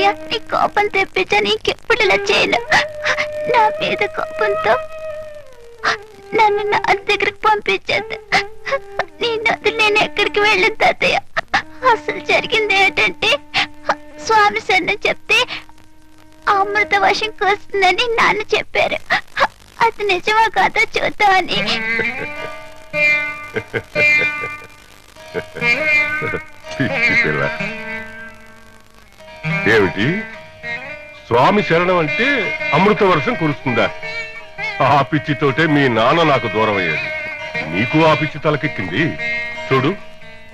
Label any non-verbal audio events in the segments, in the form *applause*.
క్షమించు నీ కోపం తెప్పించని ఇంకెప్పుడు ఇలా చేయను. నా మీద కోపంతో నన్ను నా దగ్గరకు పంపించద్దు నేను వదిలి నేను ఎక్కడికి వెళ్ళను తాతయ్య. అసలు జరిగింది ఏంటంటే స్వామి సన్న చెప్తే అమృత వశం వస్తుందని నాన్న చెప్పారు. అది నిజమా కాదా చూద్దామని *laughs* ఏమిటి? స్వామి శరణం అంటే అమృత వర్షం కురుస్తుందా ఆ పిచ్చితోటే మీ నాన్న నాకు దూరం అయ్యాడు. నీకు ఆ పిచ్చి తలకెక్కింది. చూడు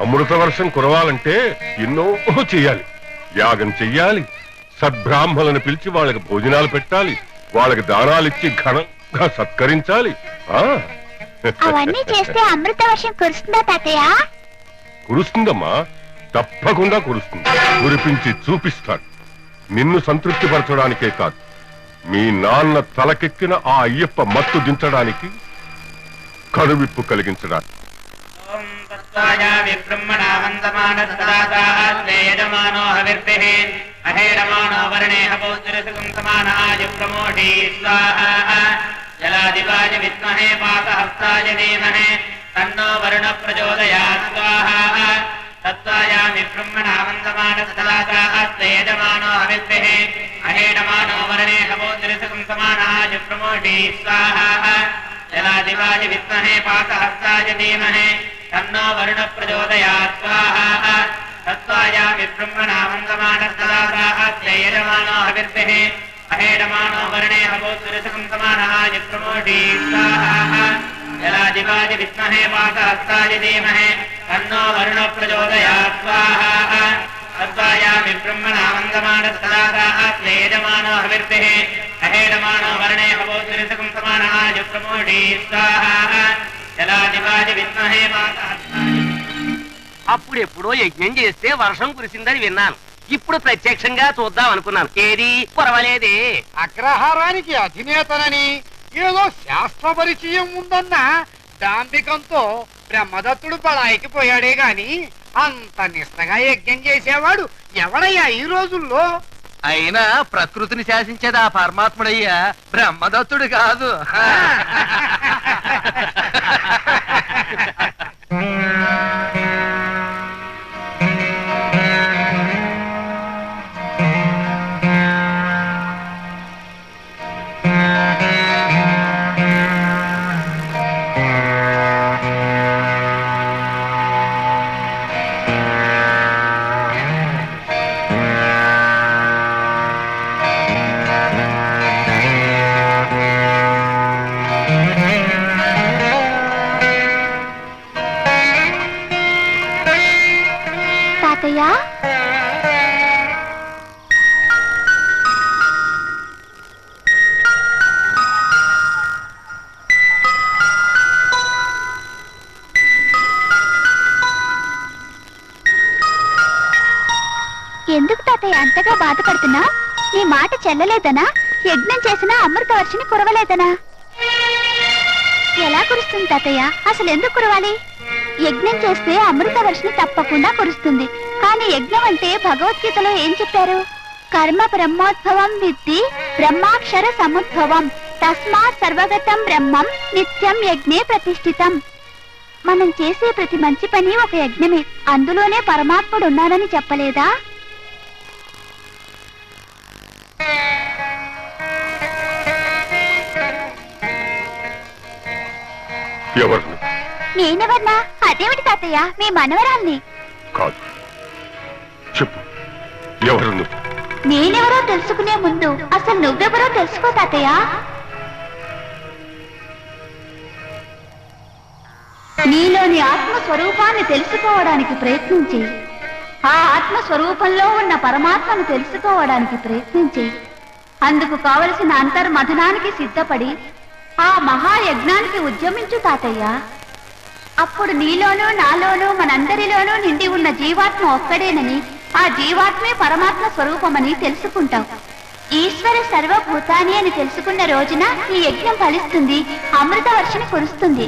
అమృత వర్షం కురవాలంటే ఎన్నో చెయ్యాలి యాగం చెయ్యాలి. సద్బ్రాహ్మలను పిలిచి వాళ్ళకి భోజనాలు పెట్టాలి. వాళ్ళకి దానాలిచ్చి ఘనంగా సత్కరించాలి. ఆ? అవన్నీ చేస్తే అమృత వర్షం కురుస్తుందా తాతయ్య? కురుస్తుందమ్మా. తప్పకుండా కురుస్తుంది. కురిపించి చూపిస్తాడు. నిన్ను సంతృప్తిపరచడానికే కాదు. మీ నాన్న తలకెక్కిన ఆ అయ్యప్ప మత్తు దించడానికి కనువిప్పు కలిగించడానికి ఓం తత్వాయామి బ్రహ్మణా వందమాన జలాదివాయ విద్మహే పాతహస్తాయ ధీమహే తన్నో వరుణ ప్రచోదయా స్వాహ. తత్వాయామి బ్రహ్మణా వందమాన సదాతాత్మేయజమానో హవిర్భిః అహేరమాణో వర్ణే హపౌత్రసుకం సమానాయ ప్రమోషి స్వాహా జలాదివాయ విద్మహే పాతహస్తాయ ధీమహే తన్నో వరుణ ప్రచోదయాత్ స్వాహా తత్వాయామి బ్రహ్మణా వందమానస్తదాతాత్మేయజమానో హవిర్భిః అహేడమానో వర్ణే హవోత్సరసకం సమానాయ ప్రమోషి స్వాహా జలాదివాయ విద్మహే తన్నో వరుణ తత్వాయామి బ్రహ్మణా వందమానస్తదాతాత్మేయజమానో హవిర్భిః అహేడమానో వర్ణే హవోత్సరసకం సమానాయ ప్రమోషి స్వాహా జలాదివాయ విద్మహే పాతహస్తాయ అప్పుడెప్పుడో యజ్ఞం చేస్తే వర్షం కురిసిందని విన్నాను. ఇప్పుడు ప్రత్యక్షంగా చూద్దాం అనుకున్నాను. ఏది? పర్వాలేదే. అగ్రహారానికి అధినేతనని ఏదో శాస్త్ర పరిచయం ఉందన్న దాంభికంతో బ్రహ్మదత్తుడు పడాయికి పోయాడే గాని అంత నిష్టగా యజ్ఞం చేసేవాడు ఎవడయ్యా ఈ రోజుల్లో? అయినా ప్రకృతిని శాసించేది ఆ పరమాత్ముడయ్యా బ్రహ్మదత్తుడు కాదు. *laughs* తాతయ్య ఎందుకు తాతయ్య అంతగా బాధపడుతున్నా? నీ మాట చెల్లలేదనా? యజ్ఞం చేసినా అమృత వర్షిని కురవలేదనా? ఎలా కురుస్తుంది తాతయ్య? అసలు ఎందుకు కురవాలి? యజ్ఞం చేస్తే అమృత వర్షిని తప్పకుండా కురుస్తుంది. కానీ యజ్ఞం అంటే భగవద్గీతలో ఏం చెప్పారు? కర్మ బ్రహ్మోద్భవం విద్ది బ్రహ్మాక్షర సముద్భవం. తస్మాత్ సర్వగతం బ్రహ్మం నిత్యం యజ్ఞే ప్రతిష్ఠితం. మనం చేసే ప్రతి మంచి పని ఒక యజ్ఞమే. అందులోనే పరమాత్ముడు ఉన్నాడని చెప్పలేదా? ఎవరు? నేనెవర్నా? అదేమిటి తాతయ్య? మీ మనవరాల్ని. ఎవరు నువ్వు నేనెవరో తెలుసుకునే ముందు అసలు నువ్వెవరో తెలుసుకో తాతయ్య. నీలోని ఆత్మస్వరూపాన్ని తెలుసుకోవడానికి ప్రయత్నించి ఆ ఆత్మస్వరూపంలో ఉన్న పరమాత్మను తెలుసుకోవడానికి ప్రయత్నించి అందుకు కావలసిన అంతర్మథనానికి సిద్ధపడి ఆ మహాయజ్ఞానికి ఉద్యమించు తాతయ్య. అప్పుడు నీలోనూ నాలోనూ మనందరిలోనూ నిండి ఉన్న జీవాత్మ ఒక్కడేనని ఆ జీవాత్మే పరమాత్మ స్వరూపమని తెలుసుకుంటాం. ఈశ్వర సర్వభూతాని అని తెలుసుకున్న రోజున ఈ యజ్ఞం ఫలిస్తుంది అమృత వర్షణ కురుస్తుంది.